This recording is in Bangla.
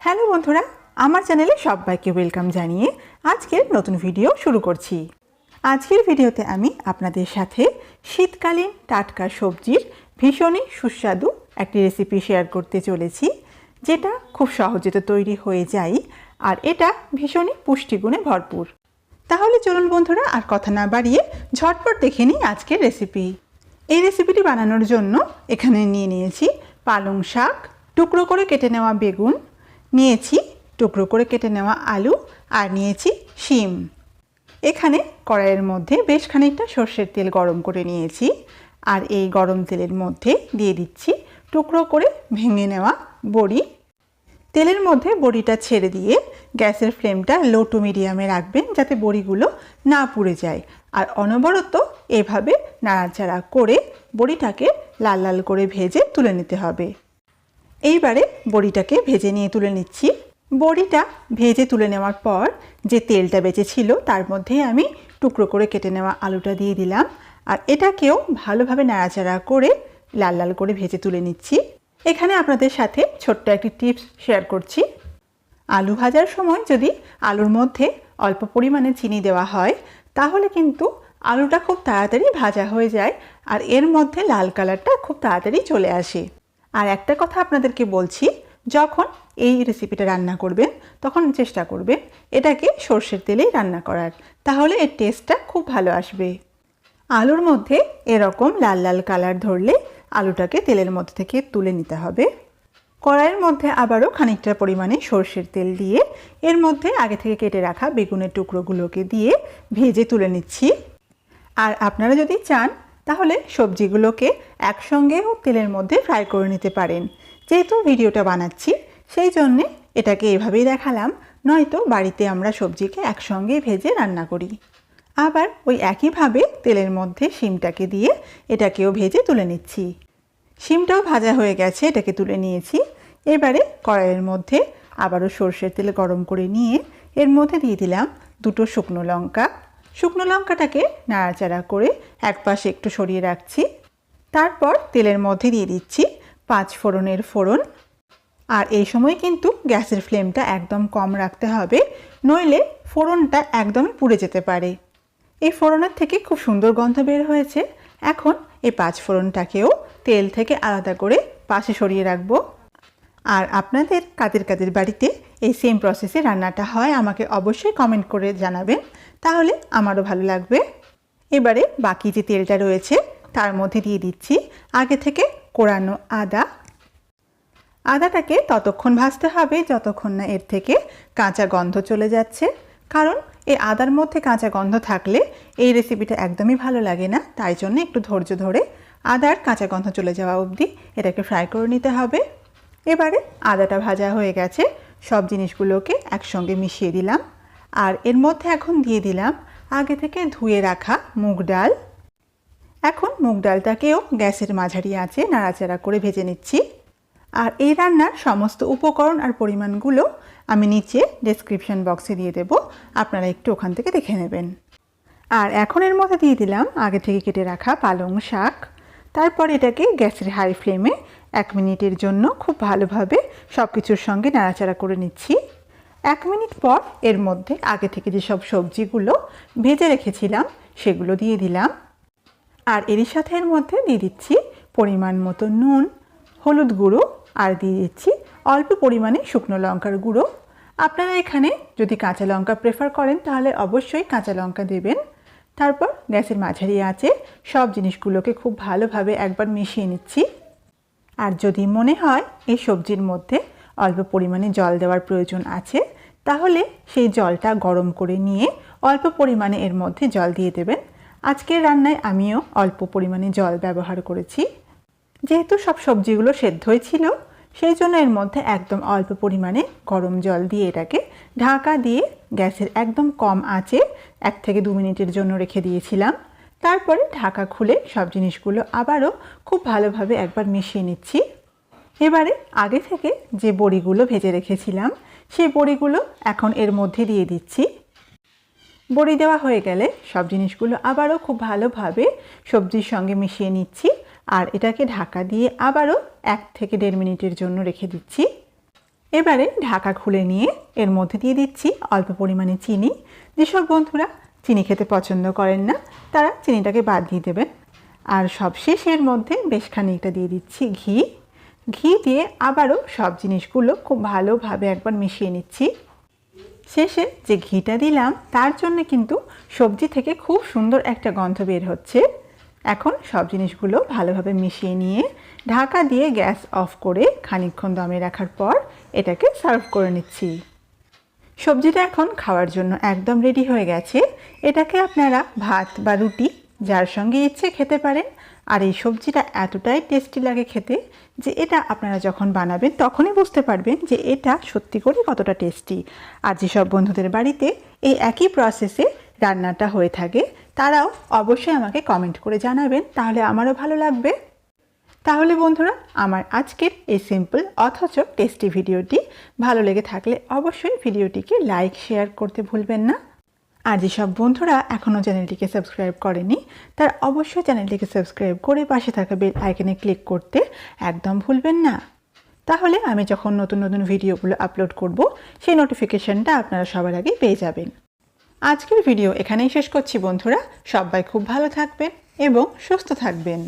হ্যালো বন্ধুরা, আমার চ্যানেলে সবাইকে ওয়েলকাম জানিয়ে আজকের নতুন ভিডিও শুরু করছি। আজকের ভিডিওতে আমি আপনাদের সাথে শীতকালীন টাটকা সবজির ভীষণই সুস্বাদু একটি রেসিপি শেয়ার করতে চলেছি, যেটা খুব সহজে তো তৈরি হয়ে যায় আর এটা ভীষণই পুষ্টিগুণে ভরপুর। তাহলে চলুন বন্ধুরা, আর কথা না বাড়িয়ে ঝটপট দেখে নিই আজকের রেসিপি এই রেসিপিটি বানানোর জন্য এখানে নিয়ে নিয়েছি পালং শাক, টুকরো করে কেটে নেওয়া বেগুন নিয়েছি টুকরো করে কেটে নেওয়া আলু আর নিয়েছি শিম। এখানে কড়াইয়ের মধ্যে বেশ খানিকটা সর্ষের তেল গরম করে নিয়েছি আর এই গরম তেলের মধ্যে দিয়ে দিচ্ছি টুকরো করে ভেঙে নেওয়া বড়ি। তেলের মধ্যে বড়িটা ছেড়ে দিয়ে গ্যাসের ফ্লেমটা লো টু মিডিয়ামে রাখবেন যাতে বড়িগুলো না পুড়ে যায়। আর অনবরত এভাবে নাড়াচাড়া করে বড়িটাকে লাল লাল করে ভেজে তুলে নিতে হবে। এইবারে বড়িটাকে ভেজে নিয়ে তুলে নিচ্ছি। বড়িটা ভেজে তুলে নেওয়ার পর যে তেলটা বেঁচেছিল, তার মধ্যে আমি টুকরো করে কেটে নেওয়া আলুটা দিয়ে দিলাম। আর এটাকেও ভালোভাবে নাড়াচাড়া করে লাল লাল করে ভেজে তুলে নিচ্ছি। এখানে আপনাদের সাথে ছোট্ট একটি টিপস শেয়ার করছি। আলু ভাজার সময় যদি আলুর মধ্যে অল্প পরিমাণে চিনি দেওয়া হয়, তাহলে কিন্তু আলুটা খুব তাড়াতাড়ি ভাজা হয়ে যায় আর এর মধ্যে লাল কালারটা খুব তাড়াতাড়ি চলে আসে। আর একটা কথা আপনাদেরকে বলছি, যখন এই রেসিপিটা রান্না করবেন, তখন চেষ্টা করবেন এটাকে সর্ষের তেলেই রান্না করার। তাহলে এর টেস্টটা খুব ভালো আসবে। আলুর মধ্যে এরকম লাল লাল কালার ধরলে আলুটাকে তেলের মধ্যে থেকে তুলে নিতে হবে। কড়াইয়ের মধ্যে আবারও খানিকটা পরিমাণে সর্ষের তেল দিয়ে এর মধ্যে আগে থেকে কেটে রাখা বেগুনের টুকরোগুলোকে দিয়ে ভেজে তুলে নিচ্ছি। আর আপনারা যদি চান তাহলে সবজিগুলোকে একসঙ্গেও তেলের মধ্যে ফ্রাই করে নিতে পারেন। যেহেতু ভিডিওটা বানাচ্ছি, সেই জন্যে এটাকে এভাবেই দেখালাম, নয়তো বাড়িতে আমরা সবজিকে একসঙ্গে ভেজে রান্না করি। আবার ওই একইভাবে তেলের মধ্যে শিমটাকে দিয়ে এটাকেও ভেজে তুলে নিচ্ছি। শিমটাও ভাজা হয়ে গেছে, এটাকে তুলে নিয়েছি। এবারে কড়াইয়ের মধ্যে আবারও সর্ষের তেল গরম করে নিয়ে এর মধ্যে দিয়ে দিলাম দুটো শুকনো লঙ্কা শুকনো লঙ্কাটাকে নাড়াচাড়া করে এক পাশে একটু সরিয়ে রাখছি। তারপর তেলের মধ্যে দিয়ে দিচ্ছি পাঁচ ফোড়নের ফোড়ন। আর এই সময় কিন্তু গ্যাসের ফ্লেমটা একদম কম রাখতে হবে, নইলে ফোড়নটা একদমই পুড়ে যেতে পারে। এই ফোড়নের থেকে খুব সুন্দর গন্ধ বের হয়েছে। এখন এই পাঁচ ফোড়নটাকেও তেল থেকে আলাদা করে পাশে সরিয়ে রাখব। আর আপনাদের কাদের কাদের বাড়িতে এই সেম প্রসেসে রান্নাটা হয়, আমাকে অবশ্যই কমেন্ট করে জানাবেন। তাহলে আমারও ভালো লাগবে। এবারে বাকি যে তেলটা রয়েছে, তার মধ্যে দিয়ে দিচ্ছি। আগে থেকে কোরানো আদা। আদাটাকে ততক্ষণ ভাজতে হবে, যতক্ষণ না এর থেকে কাঁচা গন্ধ চলে যাচ্ছে। কারণ এই আদার মধ্যে কাঁচা গন্ধ থাকলে এই রেসিপিটা একদমই ভালো লাগে না। তাই জন্য একটু ধৈর্য ধরে আদার কাঁচা গন্ধ চলে যাওয়া অবধি এটাকে ফ্রাই করে নিতে হবে। এবারে আদাটা ভাজা হয়ে গেছে। সব জিনিসগুলোকে একসঙ্গে মিশিয়ে দিলাম। আর এর মধ্যে এখন দিয়ে দিলাম আগে থেকে ধুয়ে রাখা মুগ ডাল। এখন মুগ ডালটাকেও গ্যাসের মাঝারি আছে নাড়াচাড়া করে ভেজে নিচ্ছি। আর এই রান্নার সমস্ত উপকরণ আর পরিমাণগুলো আমি নিচে ডেসক্রিপশন বক্সে দিয়ে দেব। আপনারা একটু ওখান থেকে দেখে নেবেন। আর এখন এর মধ্যে দিয়ে দিলাম আগে থেকে কেটে রাখা পালং শাক। তারপর এটাকে গ্যাসের হাই ফ্লেমে এক মিনিটের জন্য খুব ভালোভাবে সব কিছুর সঙ্গে নাড়াচাড়া করে নিচ্ছি। এক মিনিট পর এর মধ্যে আগে থেকে যেসব সবজিগুলো ভেজে রেখেছিলাম, সেগুলো দিয়ে দিলাম। আর এরই সাথে এর মধ্যে দিয়ে দিচ্ছি পরিমাণ মতো নুন, হলুদ গুঁড়ো, আর দিয়ে দিচ্ছি অল্প পরিমাণে শুকনো লঙ্কার গুঁড়ো। আপনারা এখানে যদি কাঁচা লঙ্কা প্রেফার করেন, তাহলে অবশ্যই কাঁচা লঙ্কা দেবেন। তারপর গ্যাসের মাঝারি আছে সব জিনিসগুলোকে খুব ভালোভাবে একবার মিশিয়ে নিচ্ছি। আর যদি মনে হয় এই সবজির মধ্যে অল্প পরিমাণে জল দেওয়ার প্রয়োজন আছে, তাহলে সেই জলটা গরম করে নিয়ে অল্প পরিমাণে এর মধ্যে জল দিয়ে দেবেন। আজকের রান্নায় আমিও অল্প পরিমাণে জল ব্যবহার করেছি। যেহেতু সব সবজিগুলো সেদ্ধই ছিল, সেই জন্য এর মধ্যে একদম অল্প পরিমাণে গরম জল দিয়ে এটাকে ঢাকা দিয়ে গ্যাসের একদম কম আঁচে এক থেকে দু মিনিটের জন্য রেখে দিয়েছিলাম। তারপরে ঢাকা খুলে সব জিনিসগুলো আবারও খুব ভালোভাবে একবার মিশিয়ে নিচ্ছি। এবারে আগে থেকে যে বড়িগুলো ভেজে রেখেছিলাম, সেই বড়িগুলো এখন এর মধ্যে দিয়ে দিচ্ছি। বড়ি দেওয়া হয়ে গেলে সব জিনিসগুলো আবারও খুব ভালোভাবে সবজির সঙ্গে মিশিয়ে নিচ্ছি আর এটাকে ঢাকা দিয়ে আবারও এক থেকে দেড় মিনিটের জন্য রেখে দিচ্ছি। এবারে ঢাকা খুলে নিয়ে এর মধ্যে দিয়ে দিচ্ছি অল্প পরিমাণে চিনি। যেসব বন্ধুরা চিনি খেতে পছন্দ করেন না, তারা চিনিটাকে বাদ দিয়ে দেবেন। আর সবশেষ এর মধ্যে বেশ খানিকটা দিয়ে দিচ্ছি ঘি। ঘি দিয়ে আবারও সব জিনিসগুলো খুব ভালোভাবে একবার মিশিয়ে নিচ্ছি। শেষে যে ঘিটা দিলাম, তার জন্য কিন্তু সবজি থেকে খুব সুন্দর একটা গন্ধ বের হচ্ছে। এখন সব জিনিসগুলো ভালোভাবে মিশিয়ে নিয়ে ঢাকা দিয়ে গ্যাস অফ করে খানিকক্ষণ দমে রাখার পর এটাকে সার্ভ করে নিচ্ছি। সবজিটা এখন খাওয়ার জন্য একদম রেডি হয়ে গেছে। এটাকে আপনারা ভাত বা রুটি যার সঙ্গে ইচ্ছে খেতে পারেন। আর এই সবজিটা এতটাই টেস্টি লাগে খেতে যে এটা আপনারা যখন বানাবেন তখনই বুঝতে পারবেন যে এটা সত্যি করে কতটা টেস্টি আর যেসব বন্ধুদের বাড়িতে এই একই প্রসেসে রান্নাটা হয়ে থাকে, তারাও অবশ্যই আমাকে কমেন্ট করে জানাবেন। তাহলে আমারও ভালো লাগবে। তাহলে বন্ধুরা, আমার আজকের এই সিম্পল অথচ টেস্টি ভিডিওটি ভালো লেগে থাকলে অবশ্যই ভিডিওটিকে লাইক শেয়ার করতে ভুলবেন না। আর যেসব বন্ধুরা এখনও চ্যানেলটিকে সাবস্ক্রাইব করেনি, তার অবশ্যই চ্যানেলটিকে সাবস্ক্রাইব করে পাশে থাকা বেল আইকনে ক্লিক করতে একদম ভুলবেন না। তাহলে আমি যখন নতুন নতুন ভিডিওগুলো আপলোড করব, সেই নোটিফিকেশনটা আপনারা সবার আগে পেয়ে যাবেন। আজকের ভিডিও এখানেই শেষ করছি বন্ধুরা, সবাই খুব ভালো থাকবেন এবং সুস্থ থাকবেন।